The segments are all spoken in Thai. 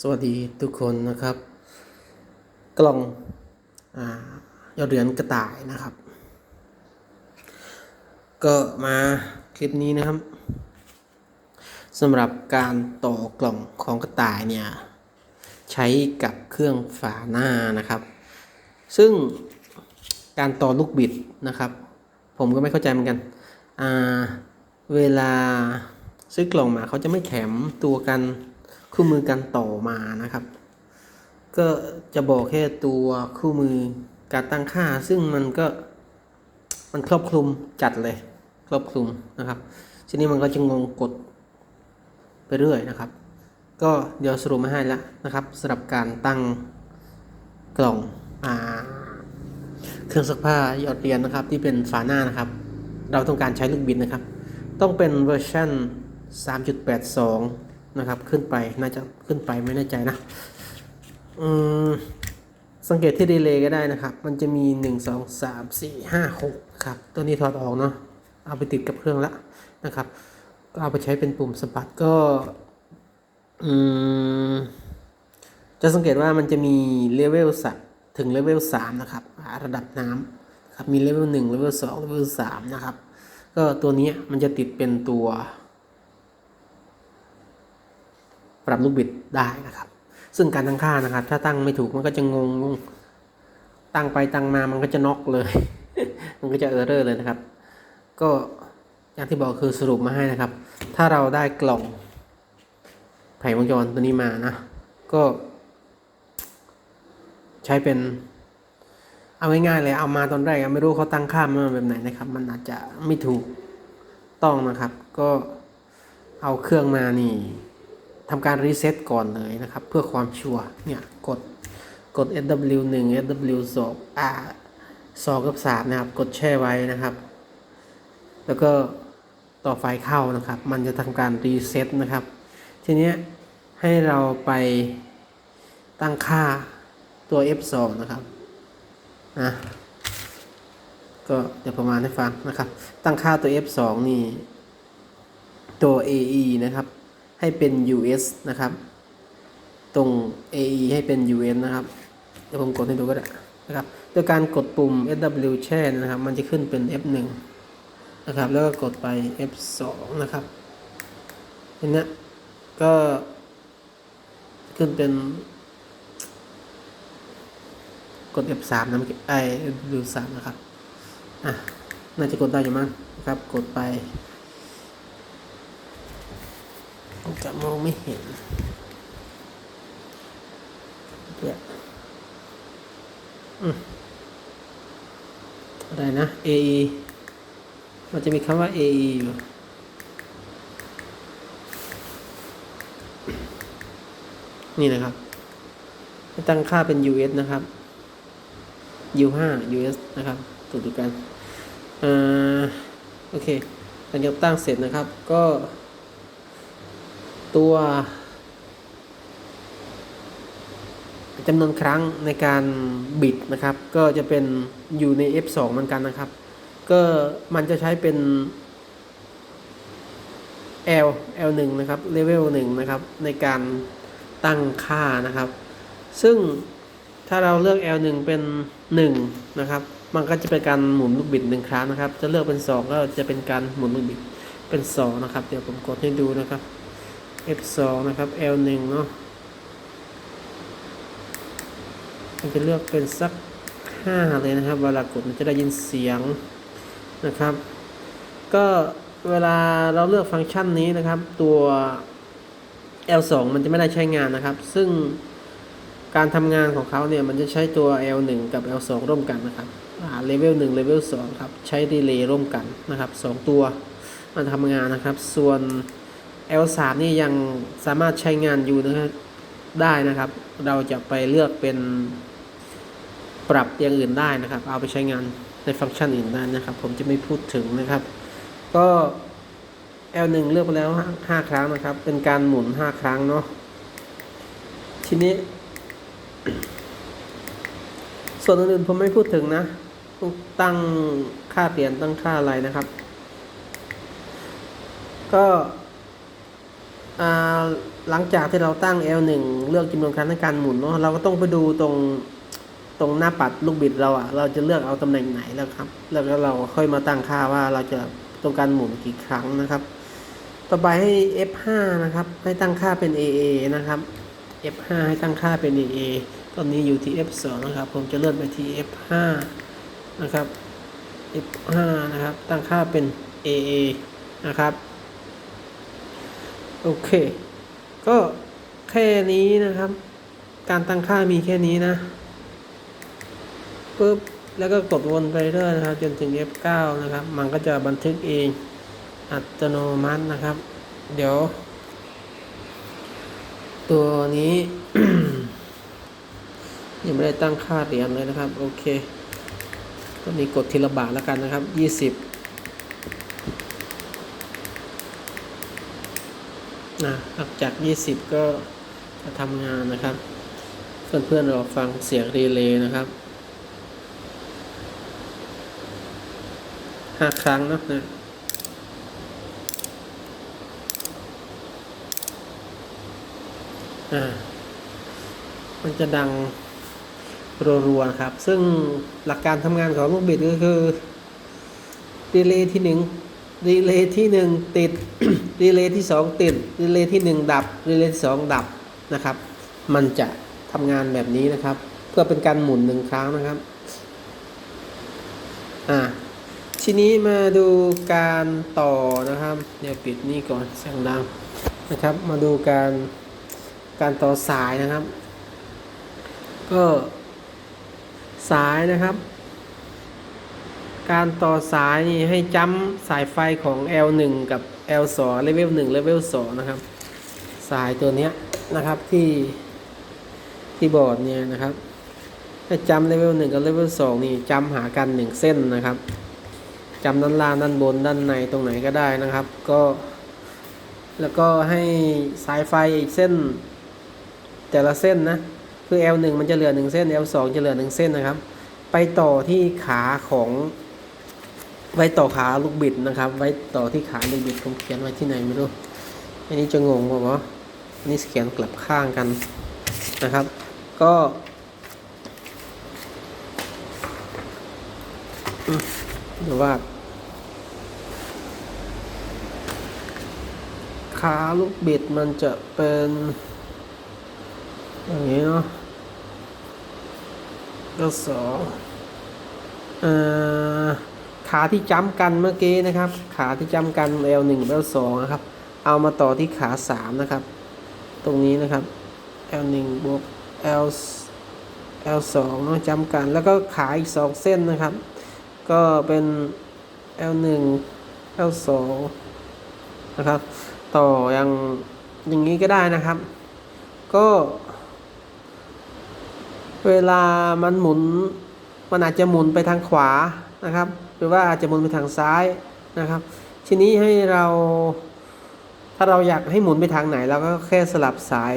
สวัสดีทุกคนนะครับ กล่องอยอดเหรียญกระต่ายนะครับ ก็มาคลิปนี้นะครับสำหรับการต่อกล่องของกระต่ายเนี่ยใช้กับเครื่องฝาหน้านะครับ ซึ่งการต่อลูกบิดนะครับ ผมก็ไม่เข้าใจเหมือนกันเวลาซื้อกล่องมาเขาจะไม่แถมตัวกัน คู่มือการต่อมานะครับ ก็จะบอกแค่ตัวคู่มือการตั้งค่า ซึ่งมันก็มันครอบคลุมจัดเลย ครอบคลุมนะครับทีนี้มันก็จะงงกดไปเรื่อยนะครับ ก็เดี๋ยวสรุปมาให้แล้วนะครับสำหรับการตั้งกล่องอ่าเครื่องซักผ้ายอดเรียญนะครับ ที่เป็นฝาหน้านะครับ เราต้องการใช้ลูกบิดนะครับ ต้องเป็นเวอร์ชัน3.82 นะครับ ขึ้นไปน่าจะขึ้นไปไม่แน่ใจนะอืมสังเกตที่ดีเลย์ก็ได้นะครับ มันจะมี 1 2 3 4 5 6ครับ ตัวนี้ถอดออกเนาะ เอาไปติดกับเครื่องละนะครับ ก็เอาไปใช้เป็นปุ่มสะบัดก็อืมจะสังเกตว่ามันจะมีเลเวลสัถึงเลเวล3นะครับ ระดับน้ำครับ มีเลเวล1เลเวล2เลเวล3นะครับ ก็ตัวนี้มันจะติดเป็นตัว ปรับลูกบิดได้นะครับ ซึ่งการตั้งค่านะครับ ถ้าตั้งไม่ถูกมันก็จะงงงตั้งไปตั้งมามันก็จะน็อกเลย มันก็จะเออร์เรอร์เลยนะครับ ก็อย่างที่บอกคือสรุปมาให้นะครับ ถ้าเราได้กล่องไผ่วงจรตัวนี้มานะ ก็ ใช้เป็น เอาง่ายๆเลยเอามาตอนแรกไม่รู้เขาตั้งค่ามาแบบไหนนะครับ มันอาจจะไม่ถูกต้องนะครับ ก็เอาเครื่องมานี่ ทำการรีเซ็ตก่อนเลยนะครับ เพื่อความชัวร์เนี่ยกดกด SW 1 SW 2 R 2กับ3นะครับ กดแช่ไว้นะครับ แล้วก็ต่อไฟเข้านะครับ มันจะทำการรีเซ็ตนะครับ ทีนี้ให้เราไปตั้งค่าตัว F2 นะครับนะก็เดี๋ยวประมาณให้ฟังนะครับ ตั้งค่าตัว F2 นี่ตัว AE นะครับ ให้เป็น US นะครับ ตรง AE ให้เป็น UN นะครับ เดี๋ยวผมกดให้ดูก็ได้นะครับโดยการกดปุ่ม SW แช่นะครับ มันจะขึ้นเป็น F1 นะครับ แล้วก็กดไป F2 นะครับเห็นนะก็ขึ้นเป็น กด F3 นะเมื่อกี้ไอ้ F3 นะครับ อะ น่าจะกดได้อยู่มั้งนะครับ กดไป จะมองไม่เห็นเดี๋ยวอืมอะไรนะ AE มันจะมีคำว่า AE อยู่นี่นะครับ ตั้งค่าเป็น US นะครับ U5 US นะครับถูกดูกันอ่าโอเคหลังจากตั้งเสร็จนะครับ ก็ ตัวจำนวนครั้งในการบิดนะครับ ก็จะเป็นอยู่ใน F2 เหมือนกันนะครับ ก็มันจะใช้เป็น L L1 นะครับ level 1นะครับ ในการตั้งค่านะครับ ซึ่งถ้าเราเลือก L1 เป็น 1 นะครับ มันก็จะเป็นการหมุนลูกบิดหนึ่งครั้งนะครับ จะเลือกเป็น 2 ก็จะเป็นการหมุนลูกบิดเป็น 2 นะครับ เดี๋ยวผมกดให้ดูนะครับ F2 นะครับ L1 เนาะมันจะเลือกเป็นสัก 5 เลยนะครับ เวลากดมันจะได้ยินเสียงนะครับ ก็เวลาเราเลือกฟังก์ชันนี้นะครับ ตัว L2 มันจะไม่ได้ใช้งานนะครับ ซึ่งการทำงานของเขาเนี่ย มันจะใช้ตัว L1 กับ L2 ร่วมกันนะครับเลเวล1เลเวล2ครับ ใช้ดีเลย์ร่วมกันนะครับ 2 ตัวมาทำงานนะครับ ส่วน L3 นี่ยังสามารถใช้งานอยู่นะครับได้นะครับ เราจะไปเลือกเป็นปรับอย่างอื่นได้นะครับ เอาไปใช้งานในฟังก์ชันอื่นได้นะครับ ผมจะไม่พูดถึงนะครับ ก็ L1 เลือกไปแล้ว 5 ครั้งนะครับ เป็นการหมุน 5 ครั้งเนาะทีนี้ ส่วนอื่นๆผมไม่พูดถึงนะ ตั้งค่าเหรียญตั้งค่าอะไรนะครับ ก็ หลังจากที่เราตั้ง L1 เลือกจำนวนครั้งในการหมุนเนาะเราก็ต้องไปดูตรงตรงหน้าปัดลูกบิดเราอะเราจะเลือกเอาตำแหน่งไหนแล้วครับ แล้วก็เราค่อยมาตั้งค่าว่าเราจะต้องการหมุนกี่ครั้งนะครับ ต่อไปให้ F5 นะครับ ให้ตั้งค่าเป็น AA นะครับ F5 ให้ตั้งค่าเป็น AA ตอนนี้อยู่ที่ F2 นะครับ ผมจะเลื่อนไปที่ F5 นะครับ F5 นะครับ ตั้งค่าเป็น AA นะครับ โอเค ก็แค่นี้นะครับ การตั้งค่ามีแค่นี้นะปุ๊บแล้วก็กดวนไปเรื่อยนะครับ จนถึง F9 นะครับ มันก็จะบันทึกเองอัตโนมัตินะครับ เดี๋ยว ตัวนี้ ยังไม่ได้ตั้งค่าเหรียญเลยนะครับ โอเคตัวนี้กดทีละบาทแล้วกันนะครับ 20 นะหลังจาก 20 ก็จะทำงานนะครับ เพื่อนๆรอฟังเสียงรีเลย์นะครับห้าครั้งนะนะอ่ามันจะดังรัวๆครับ ซึ่งหลักการทำงานของลูกบิดก็คือดีเลย์ที่หนึ่ง ดีเลย์ที่หนึ่งติดดีเลย์ที่สองติดดีเลย์ที่หนึ่งดับดีเลย์ที่สองดับนะครับ มันจะทำงานแบบนี้นะครับ เพื่อเป็นการหมุนหนึ่งครั้งนะครับอ่าทีนี้มาดูการต่อนะครับ เดี๋ยวปิดนี่ก่อนเสียงดังนะครับ มาดูการการต่อสายนะครับ ก็สายนะครับ การต่อสายนี่ให้จำสายไฟของ L1 กับ L2 เลเวล1เลเวล2นะครับ สายตัวนี้นะครับที่ที่บอร์ดเนี่ยนะครับให้จำเลเวล1กับเลเวล2นี่จำหากัน 1 เส้นนะครับจำด้านล่างด้านบนด้านในตรงไหนก็ได้นะครับ ก็ แล้วก็ให้สายไฟอีกเส้น แต่ละเส้นนะคือ L1 มันจะเหลือ 1 เส้น L2 จะเหลือ 1 เส้นนะครับ ไปต่อที่ขาของ ไว้ต่อขาลูกบิดนะครับ ไว้ต่อที่ขาลูกบิดผมเขียนไว้ที่ไหนไม่รู้อันนี้จะงงป่าวะอันนี้เขียนกลับข้างกันนะครับ ก็หรือว่า ขาลูกบิดมันจะเป็นอย่างนี้เนาะก็สองเอ่อ ขาที่จ้ำกันเมื่อกี้นะครับ ขาที่จ้ำกัน L 1 L 2นะครับ เอามาต่อที่ขา3นะครับ ตรงนี้นะครับ L 1บวก L L 2เนาะจ้ำกัน แล้วก็ขาอีก2เส้นนะครับ ก็เป็น L 1 L 2นะครับ ต่ออย่างอย่างนี้ก็ได้นะครับ ก็ เวลามันหมุน มันอาจจะหมุนไปทางขวานะครับ หรือว่าอาจจะหมุนไปทางซ้ายนะครับ ทีนี้ให้เราถ้าเราอยากให้หมุนไปทางไหนเราก็แค่สลับสาย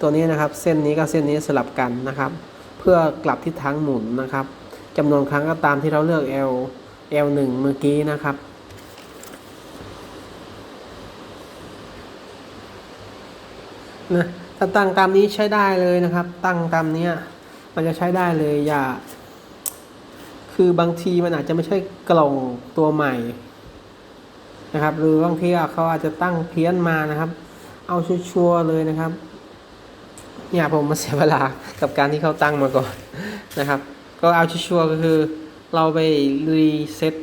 ตัวนี้นะครับ เส้นนี้กับเส้นนี้สลับกันนะครับ เพื่อกลับทิศทางหมุนนะครับจำนวนครั้งก็ตามที่เราเลือก L L1 เมื่อกี้นะครับนะถ้าตั้งตามนี้ใช้ได้เลยนะครับ ตั้งตามเนี้ยมันจะใช้ได้เลยอย่า คือบางทีมันอาจจะไม่ใช่กล่องตัวใหม่นะครับ หรือบางทีเขาอาจจะตั้งเพี้ยนมานะครับ เอาชัวร์เลยนะครับ เนี่ยผมมาเสียเวลากับการที่เขาตั้งมาก่อนนะครับ ก็เอาชัวร์ก็คือเราไปรีเซ็ต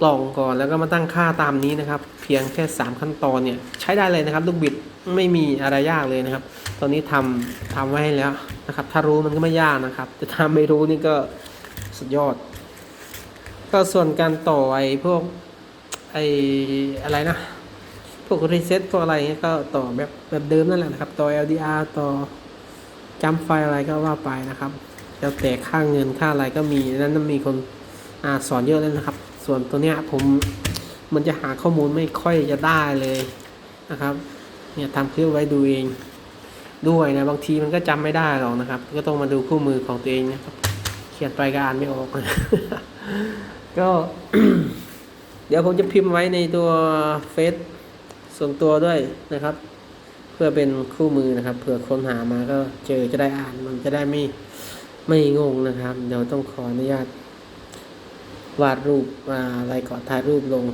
กล่องก่อนแล้วก็มาตั้งค่าตามนี้นะครับ เพียงแค่ 3 ขั้นตอนเนี่ยใช้ได้เลยนะครับ ลูกบิดไม่มีอะไรยากเลยนะครับ ตอนนี้ทำทำไว้ให้แล้วนะครับ ถ้ารู้มันก็ไม่ยากนะครับ แต่ถ้าไม่รู้นี่ก็สุดยอด ก็ส่วนการต่อไอ้พวกไอ้อะไรนะ พวกรีเซ็ตพวกอะไรเงี้ยก็ต่อแบบแบบเดิมนั่นแหละนะครับ ต่อ LDR ต่อจำไฟอะไรก็ว่าไปนะครับแล้วแต่ค่าเงินค่าอะไรก็มีนั้นมีคนอาสอนเยอะเลยนะครับ ส่วนตัวเนี้ยผมมันจะหาข้อมูลไม่ค่อยจะได้เลยนะครับ เนี่ยทำคลิปไว้ดูเองด้วยนะบางทีมันก็จำไม่ได้หรอกนะครับ ก็ต้องมาดูคู่มือของตัวเองนะครับ เขียนไปก็อ่านไม่ออก ก็ เดี๋ยวผมจะพิมพ์ไว้ในตัวเฟซส่วนตัวด้วยนะครับ เพื่อเป็นคู่มือนะครับเผื่อค้นหามาก็เจอจะได้อ่านมันจะได้ไม่ไม่งงนะครับ เดี๋ยวต้องขออนุญาตวาดรูปอะไรก่อนถ่ายรูปลง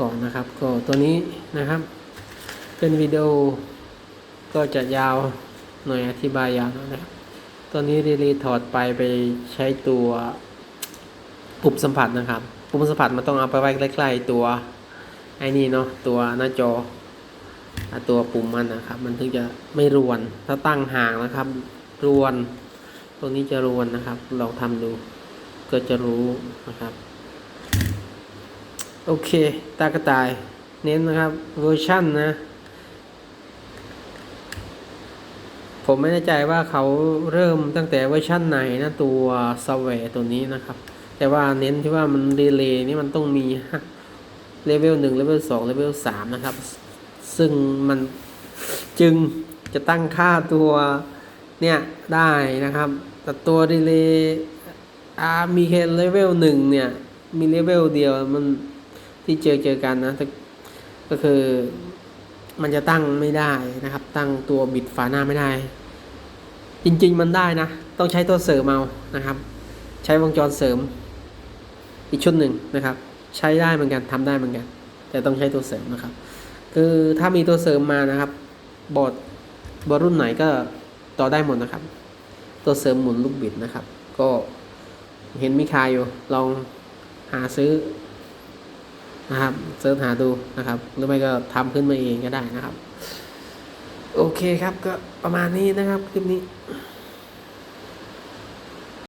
ก่อนนะครับ ก็ตัวนี้นะครับ เป็นวิดีโอก็จะยาวหน่อยอธิบายยาวนะครับตัวนี้รีลีถอดไปไปใช้ตัว ปุ่มสัมผัสนะครับ ปุ่มสัมผัสมันต้องเอาไปไว้ใกล้ๆตัวไอ้นี่เนาะตัวหน้าจอตัวปุ่มมันนะครับ มันถึงจะไม่รวน ถ้าตั้งห่างนะครับ รวนตัวนี้จะรวนนะครับ ลองทำดูก็จะรู้นะครับ โอเค ตากระต่าย เน้นนะครับ เวอร์ชั่นนะ ผมไม่แน่ใจว่าเขาเริ่มตั้งแต่เวอร์ชั่นไหนนะ ตัวซาวร์ตัวนี้นะครับ แต่ว่าเน้นที่ว่ามันดีเลย์นี่มันต้องมีเลเวลหนึ่งเลเวลสองเลเวลสามนะครับ ซึ่งมันจึงจะตั้งค่าตัวเนี่ยได้นะครับ แต่ตัวดีเลย์อามีแค่เลเวลหนึ่งเนี่ยมีเลเวลเดียวมันที่เจอเจอกันนะก็คือมันจะตั้งไม่ได้นะครับ ตั้งตัวบิดฝาหน้าไม่ได้ จริงๆมันได้นะ ต้องใช้ตัวเสริมเอานะครับ ใช้วงจรเสริม อีกชุดหนึ่งนะครับ ใช้ได้เหมือนกันทำได้เหมือนกัน แต่ต้องใช้ตัวเสริมนะครับ คือถ้ามีตัวเสริมมานะครับ บอร์ดบอร์ดรุ่นไหนก็ต่อได้หมดนะครับ ตัวเสริมหมุนลูกบิดนะครับ ก็เห็นมีขายอยู่ลองหาซื้อนะครับเสิร์ชหาดูนะครับ หรือไม่ก็ทำขึ้นมาเองก็ได้นะครับ โอเคครับก็ประมาณนี้นะครับคลิปนี้